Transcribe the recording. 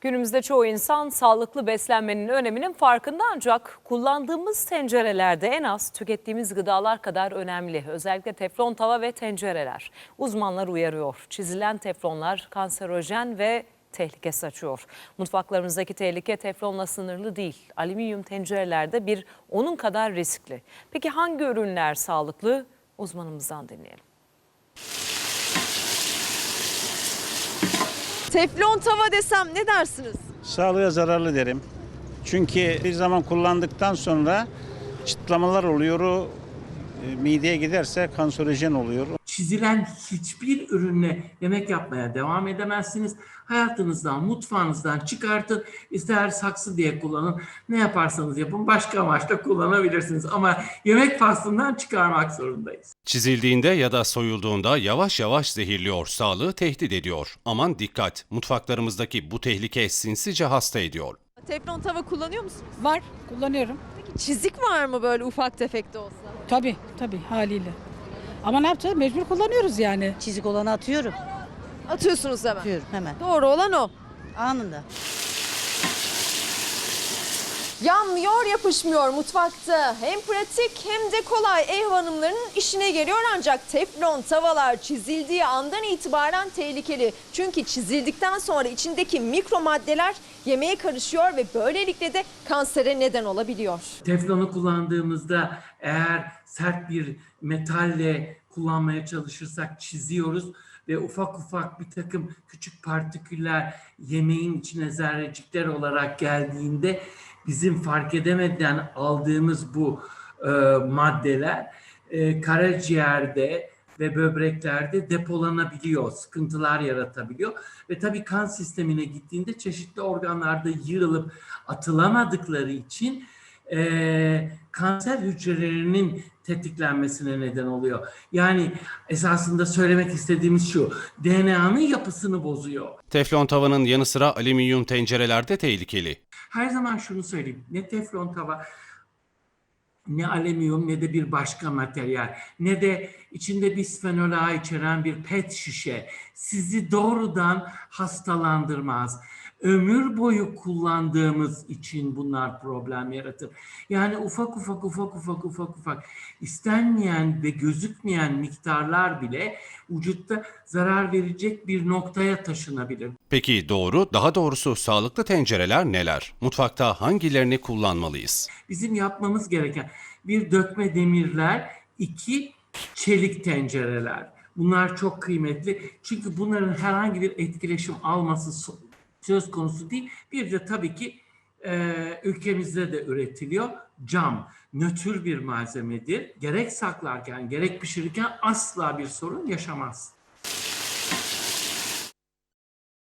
Günümüzde çoğu insan sağlıklı beslenmenin öneminin farkında ancak kullandığımız tencerelerde en az tükettiğimiz gıdalar kadar önemli. Özellikle teflon tava ve tencereler. Uzmanlar uyarıyor. Çizilen teflonlar kanserojen ve tehlike saçıyor. Mutfaklarımızdaki tehlike teflonla sınırlı değil. Alüminyum tencerelerde bir onun kadar riskli. Peki hangi ürünler sağlıklı? Uzmanımızdan dinleyelim. Teflon tava desem ne dersiniz? Sağlığa zararlı derim. Çünkü bir zaman kullandıktan sonra çıtlamalar oluyor. O e, mideye giderse kanserojen oluyor. Çizilen hiçbir ürünle yemek yapmaya devam edemezsiniz. Hayatınızdan, mutfağınızdan çıkartın. İster saksı diye kullanın. Ne yaparsanız yapın başka amaçla kullanabilirsiniz. Ama yemek faslından çıkarmak zorundayız. Çizildiğinde ya da soyulduğunda yavaş yavaş zehirliyor, sağlığı tehdit ediyor. Aman dikkat, mutfaklarımızdaki bu tehlike sinsice hasta ediyor. Teflon tava kullanıyor musunuz? Var, kullanıyorum. Peki çizik var mı böyle ufak tefek de olsa? Tabii, tabii haliyle. Ama ne yapacağız? Mecbur kullanıyoruz yani. Çizik olanı atıyorum. Atıyorsunuz hemen. Atıyorum hemen. Doğru olan o. Anında. Yanmıyor, yapışmıyor mutfakta. Hem pratik hem de kolay ev hanımlarının işine geliyor ancak teflon tavalar çizildiği andan itibaren tehlikeli. Çünkü çizildikten sonra içindeki mikro maddeler yemeğe karışıyor ve böylelikle de kansere neden olabiliyor. Teflonu kullandığımızda eğer sert bir metalle kullanmaya çalışırsak çiziyoruz ve ufak ufak bir takım küçük partiküller yemeğin içine zerrecikler olarak geldiğinde bizim fark edemeden aldığımız bu e, maddeler e, karaciğerde ve böbreklerde depolanabiliyor, sıkıntılar yaratabiliyor ve tabii kan sistemine gittiğinde çeşitli organlarda yığılıp atılamadıkları için eee, kanser hücrelerinin tetiklenmesine neden oluyor. Yani esasında söylemek istediğimiz şu, DNA'nın yapısını bozuyor. Teflon tavanın yanı sıra alüminyum tencereler de tehlikeli. Her zaman şunu söyleyeyim, ne teflon tava, ne alüminyum ne de bir başka materyal ne de içinde bisfenol A içeren bir pet şişe sizi doğrudan hastalandırmaz. Ömür boyu kullandığımız için bunlar problem yaratır. Yani ufak ufak ufak ufak ufak ufak istenmeyen ve gözükmeyen miktarlar bile vücutta zarar verecek bir noktaya taşınabilir. Peki doğru, daha doğrusu sağlıklı tencereler neler? Mutfakta hangilerini kullanmalıyız? bizim yapmamız gereken bir dökme demirler, iki çelik tencereler. Bunlar çok kıymetli. Çünkü bunların herhangi bir etkileşim alması söz konusu değil. Bir de tabii ki e, ülkemizde de üretiliyor cam. Nötr bir malzemedir. Gerek saklarken gerek pişirirken asla bir sorun yaşamaz.